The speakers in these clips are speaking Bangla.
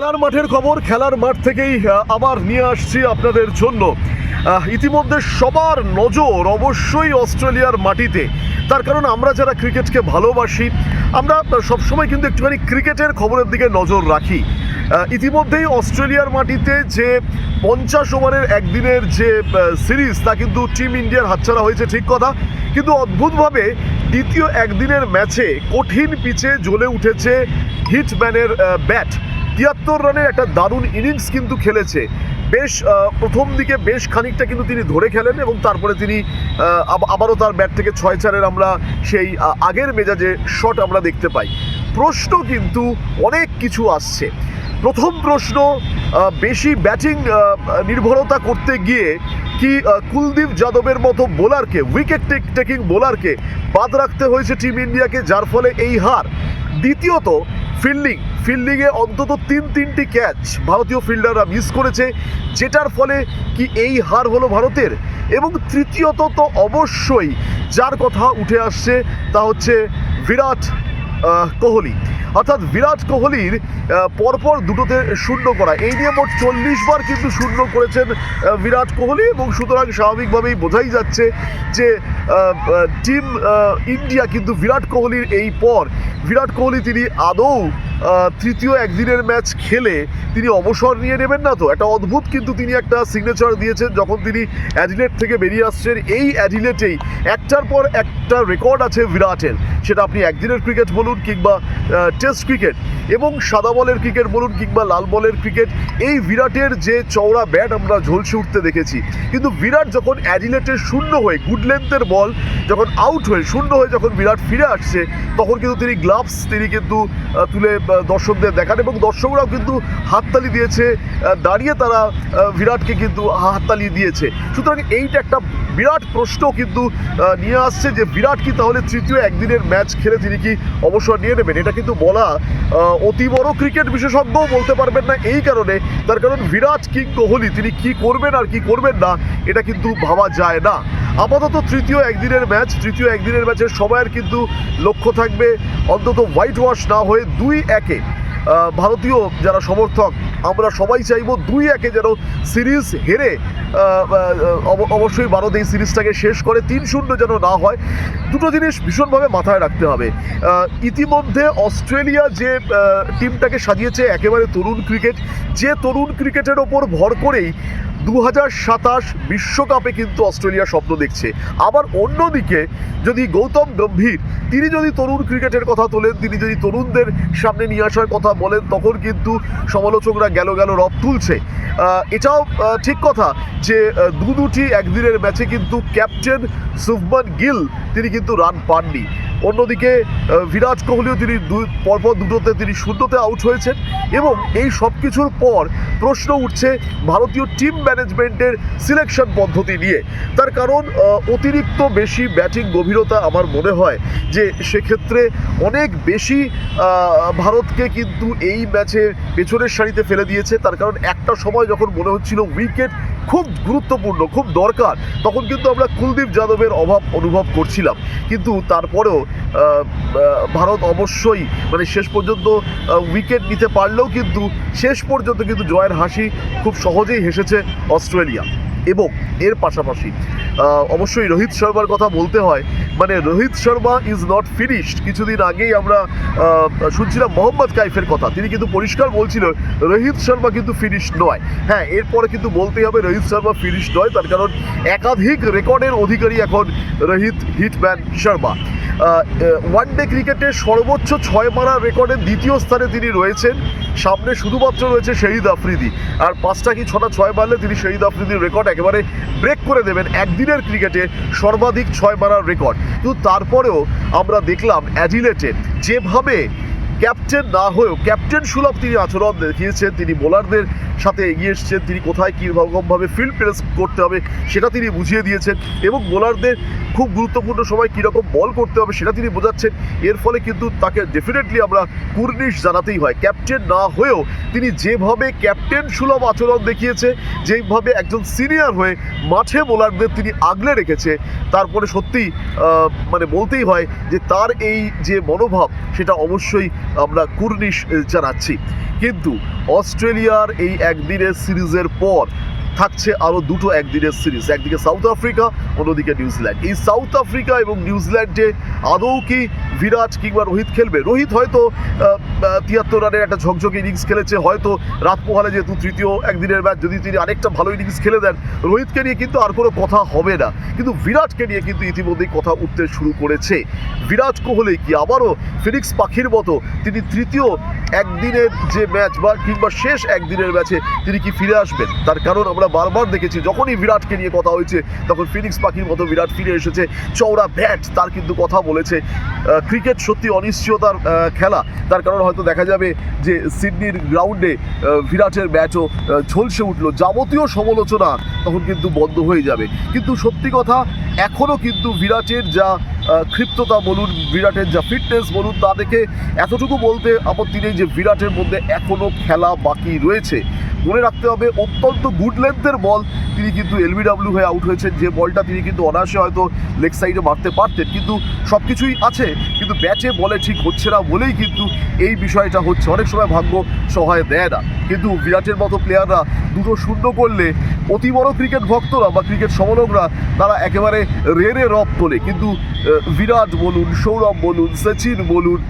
খেলার মাঠের খবর, খেলার মাঠ থেকেই আবার নিয়ে আসছি আপনাদের জন্য। ইতিমধ্যে সবার নজর অবশ্যই অস্ট্রেলিয়ার মাটিতে। তার কারণ আমরা যারা ক্রিকেটকে ভালোবাসি, আমরা সবসময় কিন্তু একটুখানি ক্রিকেটের খবরের দিকে নজর রাখি। ইতিমধ্যেই অস্ট্রেলিয়ার মাটিতে যে পঞ্চাশ ওভারের একদিনের যে সিরিজ, তা কিন্তু টিম ইন্ডিয়ার হাতছাড়া হয়েছে, ঠিক কথা। কিন্তু অদ্ভুতভাবে দ্বিতীয় একদিনের ম্যাচে কঠিন পিচে জ্বলে উঠেছে হিটম্যানের ব্যাট। তিয়াত্তর রানের একটা দারুণ ইনিংস কিন্তু খেলেছে। বেশ প্রথম দিকে বেশ খানিকটা কিন্তু তিনি ধরে খেলেন এবং তারপরে তিনি আবারও তার ব্যাট থেকে ছয় চারের আমরা সেই আগের মেজাজে শট আমরা দেখতে পাই। প্রশ্ন কিন্তু অনেক কিছু আসছে। প্রথম প্রশ্ন বেশি ব্যাটিং নির্ভরতা করতে গিয়ে কি কুলদীপ যাদবের মতো বোলারকে, উইকেট টেকিং বোলারকে বাদ রাখতে হয়েছে টিম ইন্ডিয়াকে, যার ফলে এই হার। দ্বিতীয়ত, ফিল্ডিং। ফিল্ডিংয়ে অন্তত তিন তিনটি ক্যাচ ভারতীয় ফিল্ডাররা মিস করেছে, যেটার ফলে কি এই হার হলো ভারতের? এবং তৃতীয়ত তো অবশ্যই যার কথা উঠে আসছে তা হচ্ছে বিরাট কোহলি। অর্থাৎ বিরাট কোহলির পরপর দুটোতে শূন্য করা। এই নিয়ে মোট চল্লিশ বার কিন্তু শূন্য করেছেন বিরাট কোহলি এবং সুতরাং স্বাভাবিকভাবেই বোঝাই যাচ্ছে যে টিম ইন্ডিয়া কিন্তু বিরাট কোহলির এই পর। বিরাট কোহলি তিনি আদৌ তৃতীয় একদিনের ম্যাচ খেলে তিনি অবসর নিয়ে নেবেন না তো? একটা অদ্ভুত কিন্তু তিনি একটা সিগনেচার দিয়েছেন যখন তিনি অ্যাডিলেট থেকে বেরিয়ে আসছেন। এই অ্যাডিলেটেই একটার পর একটা রেকর্ড আছে বিরাটের। সেটা আপনি একদিনের ক্রিকেট বলুন কিংবা টেস্ট ক্রিকেট এবং সাদা বলের ক্রিকেট বলুন কিংবা লাল বলের ক্রিকেট এই বিরাটের যে চওড়া ব্যাট আমরা ঝলসে উঠতে দেখেছি। কিন্তু বিরাট যখন অ্যাডিলেটের শূন্য হয়ে গুড লেন্থের বল যখন আউট হয়ে, শূন্য হয়ে যখন বিরাট ফিরে আসছে, তখন কিন্তু তিনি গ্লাভস তিনি কিন্তু তুলে দর্শকদের দেখান এবং দর্শকরাও কিন্তু হাততালি দিয়েছে দাঁড়িয়ে তারা বিরাটকে কিন্তু হাততালি দিয়েছে। সুতরাং এইটা একটা বিরাট প্রশ্ন কিন্তু নিয়ে আসছে যে বিরাট কি তাহলে তৃতীয় একদিনের ম্যাচ খেলে তিনি কি অবসর নিয়ে নেবেন? এটা কিন্তু বলা অতি বড় ক্রিকেট বিশেষজ্ঞও বলতে পারবেন না এই কারণে। তার কারণ বিরাট কিং কোহলি, তিনি কি করবেন আর কি করবেন না, এটা কিন্তু ভাবা যায় না। আপাতত তৃতীয় একদিনের ম্যাচ, তৃতীয় একদিনের ম্যাচে সবাইয়ের কিন্তু লক্ষ্য থাকবে অন্তত হোয়াইট ওয়াশ না হয়ে দুই একে। ভারতীয় যারা সমর্থক আমরা সবাই চাইব দুই একে যেন সিরিজ হেরে অবশ্যই ভারত এই সিরিজটাকে শেষ করে তিন শূন্য যেন না হয়। দুটো জিনিস ভীষণভাবে মাথায় রাখতে হবে। ইতিমধ্যে অস্ট্রেলিয়া যে টিমটাকে সাজিয়েছে একেবারে তরুণ ক্রিকেট, যে তরুণ ক্রিকেটের ওপর ভর করেই দু সাতাশ বিশ্বকাপে কিন্তু অস্ট্রেলিয়া স্বপ্ন দেখছে। আবার অন্যদিকে যদি গৌতম গম্ভীর, তিনি যদি তরুণ ক্রিকেটের কথা তোলেন, তিনি যদি তরুণদের সামনে নিয়ে আসার কথা বলেন, তখন কিন্তু সমালোচকরা গেল গেল রব তুলছে। এটাও ঠিক কথা যে দু দুটি একদিনের ম্যাচে কিন্তু ক্যাপ্টেন সুফমান গিল, তিনি কিন্তু রান পাননি। অন্যদিকে বিরাট কোহলিও তিনি পরপর দুটোতে তিনি শূন্যতে আউট হয়েছেন এবং এই সব কিছুর পর প্রশ্ন উঠছে ভারতীয় টিম ম্যানেজমেন্টের সিলেকশন পদ্ধতি নিয়ে। তার কারণ অতিরিক্ত বেশি ব্যাটিং গভীরতা আমার মনে হয় যে সেক্ষেত্রে অনেক বেশি ভারতকে কিন্তু এই ম্যাচে পেছনের সারিতে ফেলে দিয়েছে। তার কারণ একটা সময় যখন মনে হচ্ছিল উইকেট খুব গুরুত্বপূর্ণ, খুব দরকার। তখন কিন্তু আমরা কুলদীপ যাদবের অভাব অনুভব করছিলাম। কিন্তু তারপরেও ভারত অবশ্যই মানে শেষ পর্যন্ত উইকেট নিতে পারলেও কিন্তু শেষ পর্যন্ত কিন্তু জয়ের হাসি খুব সহজেই হেসেছে অস্ট্রেলিয়া। এবং এর পাশাপাশি অবশ্যই রোহিত শর্মার কথা বলতে হয়। মানে Rohit Sharma is not finished কিছুদিন আগেই আমরা শুনছিলাম মোহাম্মদ কাইফের কথা। তিনি কিন্তু পরিষ্কার বলছিল, রোহিত শর্মা কিন্তু ফিনিশ নয়। হ্যাঁ এরপরে কিন্তু বলতেই হবে, রোহিত শর্মা ফিনিশ নয়। তার কারণ একাধিক রেকর্ডের অধিকারী এখন Rohit, hitman Sharma. One day ক্রিকেটে সর্বোচ্চ ছয় মারার রেকর্ডে দ্বিতীয় স্থানে তিনি রয়েছেন। সামনে শুধুমাত্র রয়েছে শহীদ আফ্রিদি। আর পাঁচটা কি ছটা ছয় মারলে তিনি শহীদ আফ্রিদির রেকর্ড একেবারে ব্রেক করে দেবেন একদিনের ক্রিকেটে সর্বাধিক ছয় মারার রেকর্ড কিন্তু তারপরেও আমরা দেখলাম অ্যাডিলেটে যেভাবে ক্যাপ্টেন না হয়েও ক্যাপ্টেন সুলভ তিনি আচরণ দেখিয়েছেন, তিনি বোলারদের সাথে এগিয়ে এসছেন, তিনি কোথায় কীরকমভাবে ফিল্ড প্রেস করতে হবে সেটা তিনি বুঝিয়ে দিয়েছেন এবং বোলারদের খুব গুরুত্বপূর্ণ সময় কীরকম বল করতে হবে সেটা তিনি বোঝাচ্ছেন। এর ফলে কিন্তু তাকে ডেফিনেটলি আমরা কুর্নিশ জানাতেই হয়। ক্যাপ্টেন না হয়েও তিনি যেভাবে ক্যাপ্টেন সুলভ আচরণ দেখিয়েছে, যেভাবে একজন সিনিয়র হয়ে মাঠে বোলারদের তিনি আগলে রেখেছে, তারপরে সত্যি মানে বলতেই হয় যে তার এই যে মনোভাব, সেটা অবশ্যই আমরা কুর্নিশ জানাচ্ছি। কিন্তু অস্ট্রেলিয়ার এই একদিনের সিরিজের পর থাকছে আরও দুটো একদিনের সিরিজ, একদিকে সাউথ আফ্রিকা, অন্যদিকে নিউজিল্যান্ড। এই সাউথ আফ্রিকা এবং নিউজিল্যান্ডে আদৌ কি বিরাট কিংবা রোহিত খেলবে। রোহিত হয়তো তিয়াত্তর রানের একটা ঝকঝকে ইনিংস খেলেছে, হয়তো রাত পোহালে যেহেতু তৃতীয় একদিনের ম্যাচ, যদি তিনি আরেকটা ভালো ইনিংস খেলে দেন, রোহিতকে নিয়ে কিন্তু আর কোনো কথা হবে না। কিন্তু বিরাটকে নিয়ে কিন্তু ইতিমধ্যেই কথা উঠতে শুরু করেছে। বিরাট কোহলি কি আবারও ফিনিক্স পাখির মতো তিনি তৃতীয় একদিনের যে ম্যাচ বা কিংবা শেষ একদিনের ম্যাচে তিনি কি ফিরে আসবেন? তার কারণ আমরা বারবার দেখেছি, যখনই বিরাটকে নিয়ে কথা হয়েছে, তখন ফিনিক্স পাখির মতো বিরাট ফিরে এসেছে। চওড়া ব্যাট, তার কিন্তু কথা বলেছে ক্রিকেট সত্যি অনিশ্চয়তার খেলা। তার কারণ হয়তো দেখা যাবে যে সিডনির গ্রাউন্ডে বিরাটের ব্যাটও ঝলসে উঠল। যাবতীয় সমালোচনা তখন কিন্তু বন্ধ হয়ে যাবে। কিন্তু সত্যি কথা এখনও কিন্তু বিরাটের যা ক্ষিপ্ততা বলুন, বিরাটের যা ফিটনেস বলুন, তা দেখে এতটুকু বলতে আপত্তি নেই যে বিরাটের মধ্যে এখনও খেলা বাকি রয়েছে। মনে রাখতে হবে, অত্যন্ত গুড লেন্থের বল তিনি কিন্তু এলবিডাব্লিউ হয়ে আউট হয়েছেন। যে বলটা তিনি কিন্তু অনায়াসে হয়তো লেগ সাইডে মারতে পারতেন। কিন্তু সব কিছুই আছে। কিন্তু ব্যাটে বলে ঠিক হচ্ছে না বলেই কিন্তু এই বিষয়টা হচ্ছে। অনেক সময় ভাগ্য সহায় দেয় না। কিন্তু বিরাটের মতো প্লেয়াররা দুটো শূন্য করলে অতি বড় ক্রিকেট ভক্তরা বা ক্রিকেট সমালোকরা তারা একেবারে রেড়ে রব তোলে কিন্তু বিরাট বলুন, সৌরভ বলুন, সচিন বলুন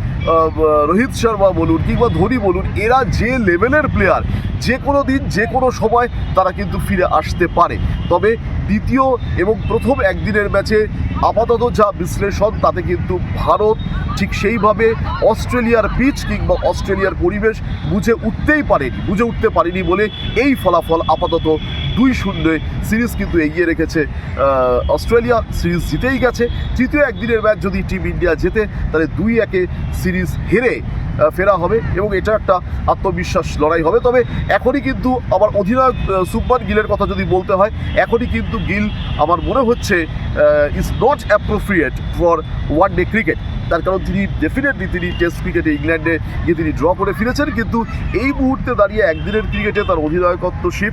রোহিত শর্মা বলুন কিংবা ধোনি বলুন, এরা যে লেভেলের প্লেয়ার যে কোনো দিন, যে কোনো সময় তারা কিন্তু ফিরে আসতে পারে। তবে দ্বিতীয় এবং প্রথম একদিনের ম্যাচে আপাতত যা বিশ্লেষণ, তাতে কিন্তু ভারত ঠিক সেইভাবে অস্ট্রেলিয়ার পিচ কিংবা অস্ট্রেলিয়ার পরিবেশ বুঝে উঠতেই পারেনি, বুঝে উঠতে পারেনি বলে এই ফলাফল আপাতত দুই শূন্যে সিরিজ কিন্তু এগিয়ে রেখেছে অস্ট্রেলিয়া। সিরিজ জিতেই গেছে। তৃতীয় একদিনের ম্যাচ যদি টিম ইন্ডিয়া জেতে, তাহলে দুই একে সিরিজ হেরে ফেরা হবে এবং এটা একটা আত্মবিশ্বাস লড়াই হবে। তবে এখনই কিন্তু আবার অধিনায়ক শুভমান গিলের কথা যদি বলতে হয়, এখনই কিন্তু গিল, আমার মনে হচ্ছে is not appropriate for one day cricket তার কারণ তিনি ডেফিনেটলি তিনি টেস্ট ক্রিকেটে ইংল্যান্ডে গিয়ে তিনি ড্র করে ফিরেছেন। কিন্তু এই মুহূর্তে দাঁড়িয়ে একদিনের ক্রিকেটে তার অধিনায়কত্বশিপ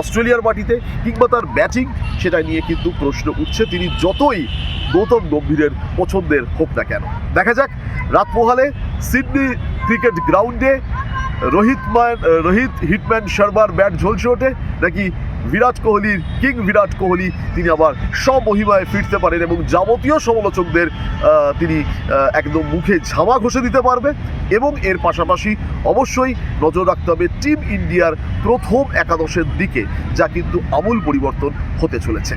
অস্ট্রেলিয়ার মাটিতে কিংবা তার ব্যাটিং সেটা নিয়ে কিন্তু প্রশ্ন উঠছে। তিনি যতই গৌতম গম্ভীরের পছন্দের হোক না কেন। দেখা যাক রাত পোহালে সিডনি ক্রিকেট গ্রাউন্ডে রোহিত ম্যান, রোহিত হিটম্যান শর্মার ব্যাট ঝলসে ওঠে নাকি বিরাট কোহলির কিং বিরাট কোহলি, তিনি আবার স্বমহিমায় ফিরতে পারেন এবং যাবতীয় সমালোচকদের তিনি একদম মুখে ঝামা ঘষে দিতে পারবে এবং এর পাশাপাশি অবশ্যই নজর রাখতে হবে টিম ইন্ডিয়ার প্রথম একাদশের দিকে, যা কিন্তু আমূল পরিবর্তন হতে চলেছে।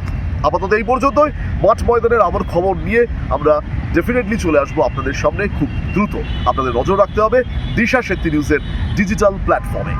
আপাতত এই পর্যন্তই। মাঠ ময়দানের আমার খবর নিয়ে আমরা ডেফিনেটলি চলে আসব আপনাদের সামনে খুব দ্রুত। আপনাদের নজর রাখতে হবে দিশা শক্তি নিউজের ডিজিটাল প্ল্যাটফর্মে